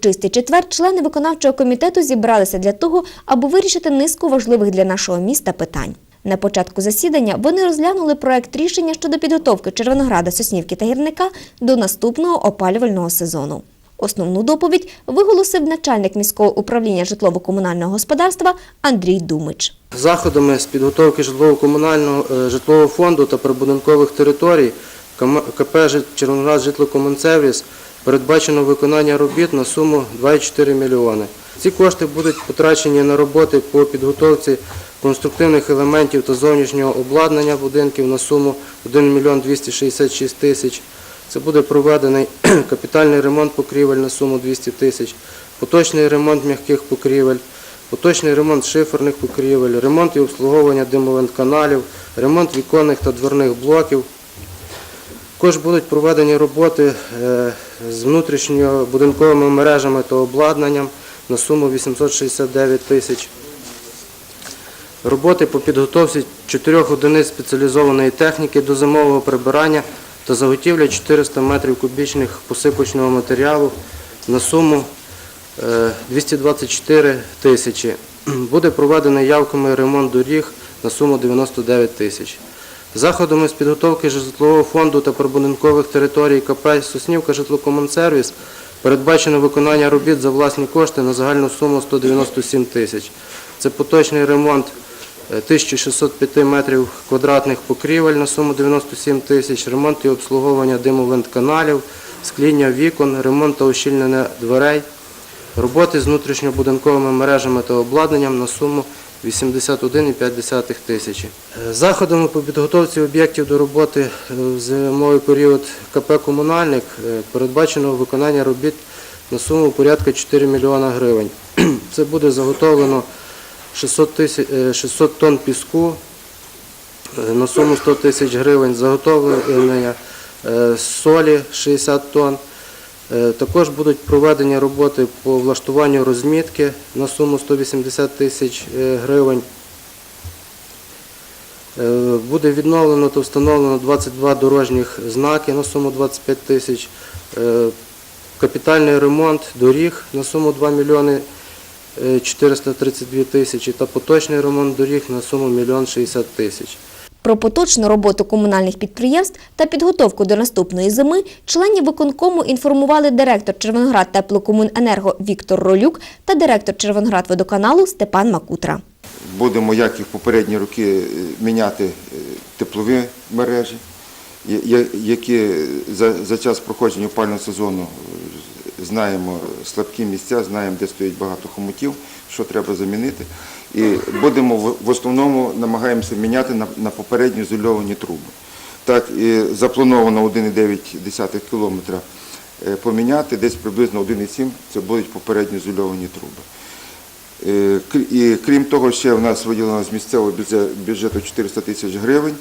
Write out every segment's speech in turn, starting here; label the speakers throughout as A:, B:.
A: Чистий четвер члени виконавчого комітету зібралися для того, аби вирішити низку важливих для нашого міста питань. На початку засідання вони розглянули проект рішення щодо підготовки Червонограда, Соснівки та Гірника до наступного опалювального сезону. Основну доповідь виголосив начальник міського управління житлово-комунального господарства Андрій Думич.
B: Заходами з підготовки житлово-комунального е, житлового фонду та прибудинкових територій КП «Жит- Червоноград житлокомунсервіс передбачено виконання робіт на суму 2,4 мільйони. Ці кошти будуть потрачені на роботи по підготовці конструктивних елементів та зовнішнього обладнання будинків на суму 1 мільйон 266 тисяч. Це буде проведений капітальний ремонт покрівель на суму 200 тисяч, поточний ремонт м'яких покрівель, поточний ремонт шиферних покрівель, ремонт і обслуговування димовентканалів, ремонт віконних та дверних блоків. Також будуть проведені роботи е, з внутрішньобудинковими мережами та обладнанням на суму 869 тисяч. Роботи по підготовці чотирьох одиниць спеціалізованої техніки до зимового прибирання та заготівля 400 метрів кубічних посипочного матеріалу на суму е, 224 тисячі. Буде проведений явками ремонт доріг на суму 99 тисяч. Заходами з підготовки житлового фонду та прибудинкових територій КП Соснівка житлокомунсервіс передбачено виконання робіт за власні кошти на загальну суму 197 тисяч. Це поточний ремонт е, 1605 метрів квадратних покрівель на суму 97 тисяч, ремонт і обслуговування димовентканалів, скління вікон, ремонт та ущільнення дверей, роботи з внутрішньобудинковими мережами та обладнанням на суму 81,5 тисячі. Е, Заходами по підготовці об'єктів до роботи е, в зимовий період КП «Комунальник» е, передбачено виконання робіт на суму порядка 4 мільйона гривень. Це буде заготовлено 600, тисяч, е, 600 тонн піску е, на суму 100 тисяч гривень, заготовлення е, солі 60 тонн. Е, Також будуть проведені роботи по влаштуванню розмітки на суму 180 тисяч е, гривень. Е, Буде відновлено та встановлено 22 дорожніх знаки на суму 25 тисяч. Капітальний ремонт доріг на суму 2 мільйони е, 432 тисячі та поточний ремонт доріг на суму 1 мільйон 60 тисяч.
A: Про поточну роботу комунальних підприємств та підготовку до наступної зими членів виконкому інформували директор Червоноград теплокомуненерго Віктор Ролюк та директор Червоноград водоканалу Степан Макутра.
C: Будемо, як і в попередні роки, е, міняти е, теплові мережі, які за, за час проходження опального сезону е, знаємо слабкі місця, знаємо, де стоїть багато хомутів, що треба замінити. І будемо в, основному намагаємося міняти на, попередньо ізольовані труби. Так, і заплановано 1,9 кілометра е, поміняти, десь приблизно 1,7 це будуть попередньо ізольовані труби. Е, І крім того, ще в нас виділено з місцевого бюджету 400 тисяч гривень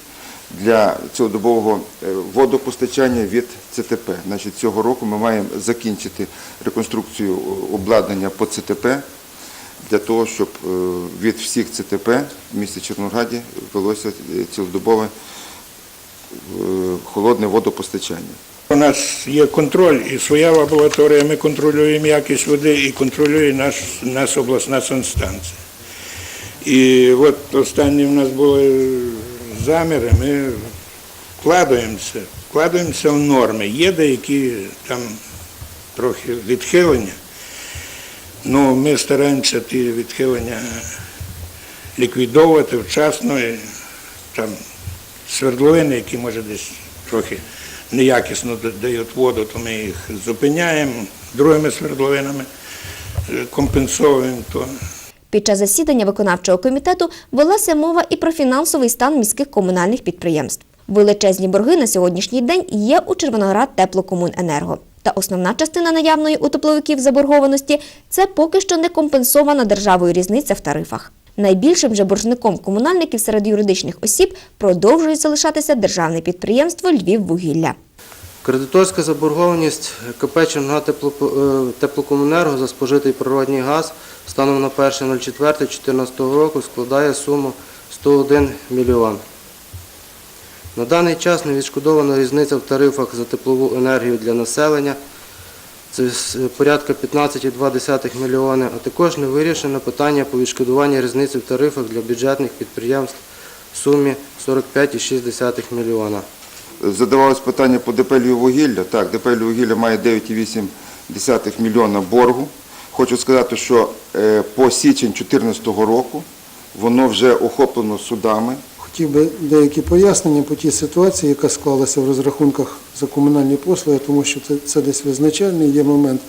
C: для цілодобового е, водопостачання від ЦТП. Значить, цього року ми маємо закінчити реконструкцію обладнання по ЦТП для того, щоб е, від всіх ЦТП в місті Чорнограді велося е, цілодобове е, холодне водопостачання.
D: У нас є контроль і своя лабораторія, ми контролюємо якість води і контролює наш, наша обласна санстанція. І от останні в нас були заміри, ми вкладаємося, вкладаємося в норми. Є деякі там трохи відхилення, але ми стараємося ті відхилення ліквідовувати вчасно. І там свердловини, які може десь трохи неякісно дають воду, то ми їх зупиняємо другими свердловинами, е, компенсуємо то.
A: Під час засідання виконавчого комітету велася мова і про фінансовий стан міських комунальних підприємств. Величезні борги на сьогоднішній день є у Червоноград теплокомуненерго. Та основна частина наявної у тепловиків заборгованості це поки що не компенсована державою різниця в тарифах. Найбільшим же боржником комунальників серед юридичних осіб продовжує залишатися державне підприємство Львіввугілля.
B: Кредиторська заборгованість КП Тепло- е, Теплокомунерго за спожитий природній газ станом на 1.04.2014 року складає суму 101 мільйон. На даний час невідшкодована різниця в тарифах за теплову енергію для населення це порядка 15,2 мільйони, а також не вирішено питання по відшкодуванню різниці в тарифах для бюджетних підприємств в сумі 45,6 мільйона.
C: Задавалось питання по ДП «Львіввугілля». Так, ДП «Львіввугілля» має 9,8 мільйона боргу. Хочу сказати, що е, по січень 2014 року воно вже охоплено судами.
E: Хотів би деякі пояснення по тій ситуації, яка склалася в розрахунках за комунальні послуги, тому що це, це десь визначальний є момент.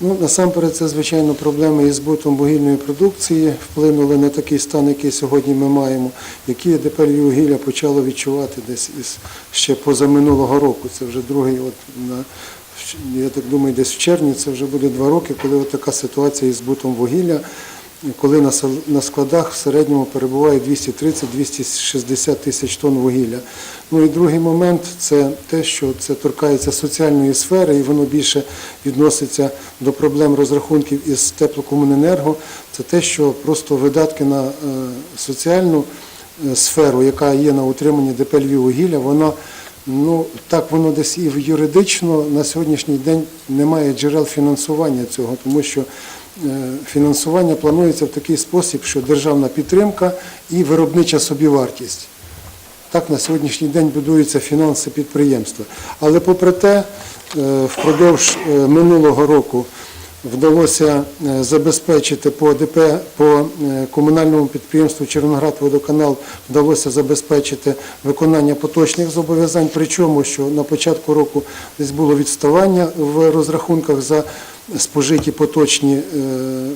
E: Ну, насамперед, це, звичайно, проблеми із збутом вугільної продукції вплинули на такий стан, який сьогодні ми маємо, який ДП вугілля почало відчувати десь із ще позаминулого року. Це вже другий, от на я так думаю, десь в червні це вже буде два роки, коли от така ситуація із збутом вугілля коли на складах в середньому перебуває 230-260 тисяч тонн вугілля. Ну і другий момент це те, що це торкається соціальної сфери, і воно більше відноситься до проблем розрахунків із теплокомуненерго. Це те, що просто видатки на е, соціальну е, сферу, яка є на утриманні ДП «Львіввугілля», вона Ну, так воно десь і юридично на сьогоднішній день немає джерел фінансування цього, тому що фінансування планується в такий спосіб, що державна підтримка і виробнича собівартість. Так на сьогоднішній день будуються фінанси підприємства. Але попри те, е, впродовж е, минулого року вдалося е, забезпечити по ДП, по е, комунальному підприємству Червоноградводоканал вдалося забезпечити виконання поточних зобов'язань, причому що на початку року десь було відставання в розрахунках за спожиті поточні е,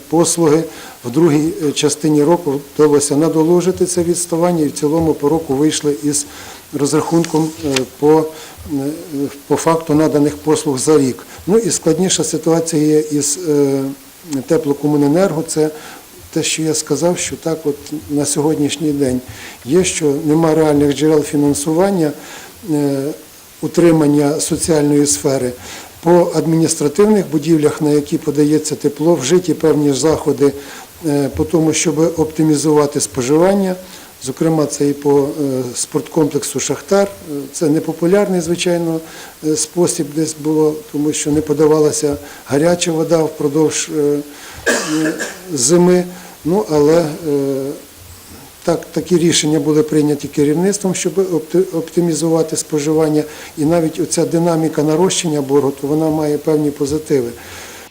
E: послуги. В другій е, частині року вдалося надоложити це відставання і в цілому по року вийшли із розрахунком е, по, по факту наданих послуг за рік. Ну і складніша ситуація є із теплокомуненерго. Це те, що я сказав, що так от на сьогоднішній день є, що нема реальних джерел фінансування утримання соціальної сфери. По адміністративних будівлях, на які подається тепло, вжиті певні заходи е, по тому, щоб оптимізувати споживання. Зокрема, це і по е, спорткомплексу Шахтар. Е, Це непопулярний, звичайно, спосіб десь було, тому що не подавалася гаряча вода впродовж зими. Ну, але так, такі рішення були прийняті керівництвом, щоб опти- оптимізувати споживання. І навіть оця динаміка нарощення боргу, то вона має певні позитиви.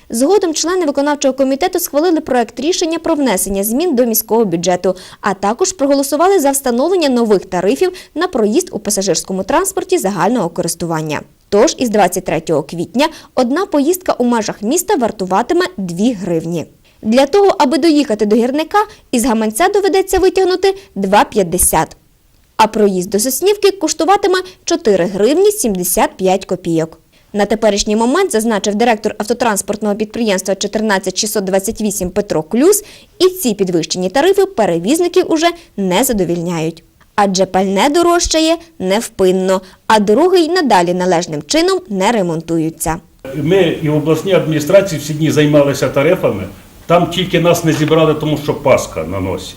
A: Згодом члени виконавчого комітету схвалили проект рішення про внесення змін до міського бюджету, а також проголосували за встановлення нових тарифів на проїзд у пасажирському транспорті загального користування. Тож із 23 квітня одна поїздка у межах міста вартуватиме 2 гривні. Для того, аби доїхати до гірника, із гаманця доведеться витягнути 2,50. А проїзд до Соснівки коштуватиме 4 гривні 75 копійок. На теперішній момент, зазначив директор автотранспортного підприємства 14628 Петро Клюс, і ці підвищені тарифи перевізників уже не задовільняють. Адже пальне дорожчає невпинно, а дороги й надалі належним чином не ремонтуються.
F: Ми і в обласній адміністрації всі дні займалися тарифами. Там тільки нас не зібрали, тому що Пасха на носі.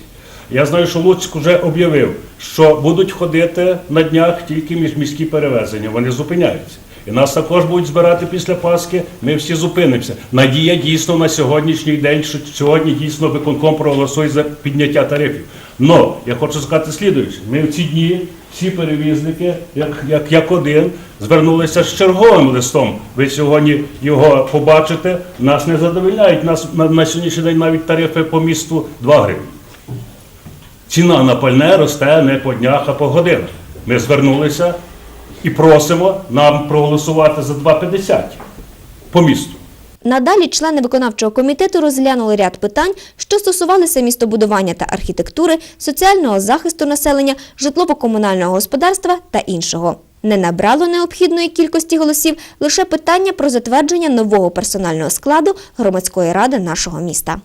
F: Я знаю, що Луцьк вже об'явив, що будуть ходити на днях тільки міжміські перевезення. Вони зупиняються. І нас також будуть збирати після Пасхи. Ми всі зупинимося. Надія дійсно на сьогоднішній день, що сьогодні дійсно виконком проголосує за підняття тарифів. Но я хочу сказати слідуюче: ми в ці дні всі перевізники, як, як, як один, звернулися з черговим листом. Ви сьогодні його побачите. Нас не задовольняють. Нас на, на сьогоднішній день навіть тарифи по місту 2 гривні. Ціна на пальне росте не по днях, а по годинах. Ми звернулися і просимо нам проголосувати за 2,50 по місту.
A: Надалі члени виконавчого комітету розглянули ряд питань, що стосувалися містобудування та архітектури, соціального захисту населення, житлово-комунального господарства та іншого. Не набрало необхідної кількості голосів лише питання про затвердження нового персонального складу громадської ради нашого міста.